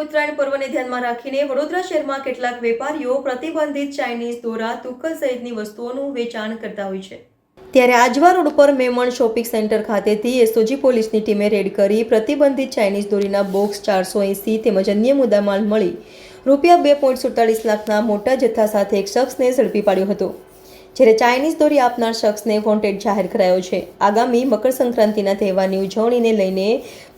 ઉત્તરાયણ પર્વને ધ્યાનમાં રાખીને વડોદરા શહેરમાં કેટલાક વેપારીઓ પ્રતિબંધિત ચાઇનીઝ દોરા, તુક્કલ સહિતની વસ્તુઓનું વેચાણ કરતા હોય છે. ત્યારે આજવા રોડ પર મેમણ શોપિંગ સેન્ટર ખાતેથી એસઓજી પોલીસની ટીમે રેડ કરી પ્રતિબંધિત ચાઇનીઝ દોરીના બોક્સ ચારસો એંસી તેમજ અન્ય મુદ્દામાલ મળી. રૂપિયા બે પોઈન્ટ સુડતાલીસ લાખના મોટા જથ્થા સાથે એક શખ્સને ઝડપી પાડ્યો હતો. જ્યારે ચાઇનીઝ દોરી આપનાર શખ્સને વોન્ટેડ જાહેર કરાયો છે. આગામી મકર સંક્રાંતિના તહેવારની ઉજવણીને લઈને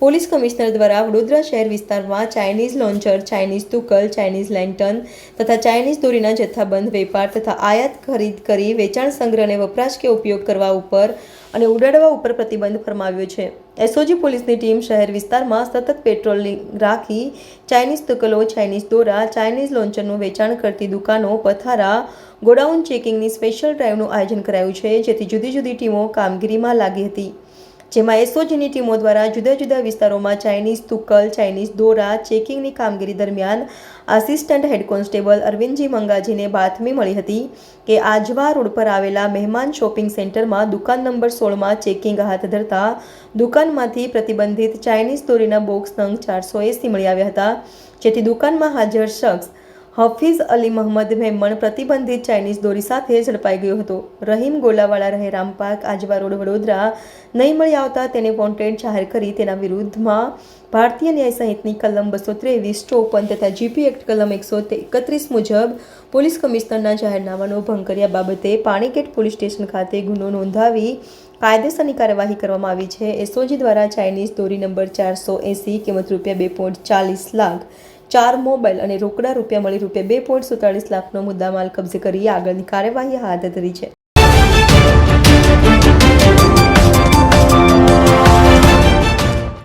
પોલીસ કમિશનર દ્વારા વડોદરા શહેર વિસ્તારમાં ચાઇનીઝ લોન્ચર, ચાઇનીઝ તુકલ, ચાઇનીઝ લેન્ટન તથા ચાઇનીઝ દોરીના જથ્થાબંધ વેપાર તથા આયાત ખરીદ કરી વેચાણ સંગ્રહ અને વપરાશ કે ઉપયોગ કરવા ઉપર અને ઉડાડવા ઉપર પ્રતિબંધ ફરમાવ્યો છે. એસઓજી પોલીસની ટીમ શહેર વિસ્તારમાં સતત પેટ્રોલિંગ રાખી ચાઇનીઝ તુકલો, ચાઇનીઝ દોરા, ચાઇનીઝ લોન્ચરનું વેચાણ કરતી દુકાનો, પથારા, ગોડાઉન ચેકિંગની સ્પેશિયલ ડ્રાઈવનું આયોજન કરાયું છે, જેથી જુદી જુદી ટીમો કામગીરીમાં લાગી હતી. જેમાં એસઓજીની ટીમો દ્વારા જુદા જુદા વિસ્તારોમાં ચાઇનીઝ તુક્કલ, ચાઇનીઝ દોરા, ચેકિંગની કામગીરી દરમિયાન આસિસ્ટન્ટ હેડ કોન્સ્ટેબલ અરવિંદજી મંગાજીને બાતમી મળી હતી કે આજવા રોડ પર આવેલા મહેમાન શોપિંગ સેન્ટરમાં દુકાન નંબર સોળમાં ચેકિંગ હાથ ધરતા દુકાનમાંથી પ્રતિબંધિત ચાઇનીઝ દોરીના બોક્સ નંગ ચારસો એંસી મળી આવ્યા હતા, જેથી દુકાનમાં હાજર શખ્સ હફીઝ અલી મહમદ મેમણ પ્રતિબંધિત ચાઇનીઝ દોરી સાથે ઝડપાઈ ગયો હતો. રહીમ ગોલાવાળા રહે રામપાર્ક આજવા રોડ વડોદરા નહીં મળી આવતા તેને વોન્ટેડ જાહેર કરી તેના વિરુદ્ધમાં ભારતીય ન્યાય સંહિતની કલમ બસો ત્રેવીસ ચોપન તથા જીપી એક્ટ કલમ એકસો એકત્રીસ મુજબ પોલીસ કમિશનરના જાહેરનામાનો ભંગ કર્યા બાબતે પાણીગેટ પોલીસ સ્ટેશન ખાતે ગુનો નોંધાવી કાયદેસરની કાર્યવાહી કરવામાં આવી છે. એસઓજી દ્વારા ચાઇનીઝ દોરી નંબર ચારસો એંસી, કિંમત રૂપિયા બે પોઈન્ટ ચાલીસ લાખ ચાર મોબાઈલ અને રોકડા રૂપિયા મળી રૂપિયા બે પોઈન્ટ સુડતાલીસ લાખનો મુદ્દામાલ કબજે કરી આગળની કાર્યવાહી હાથ ધરી છે.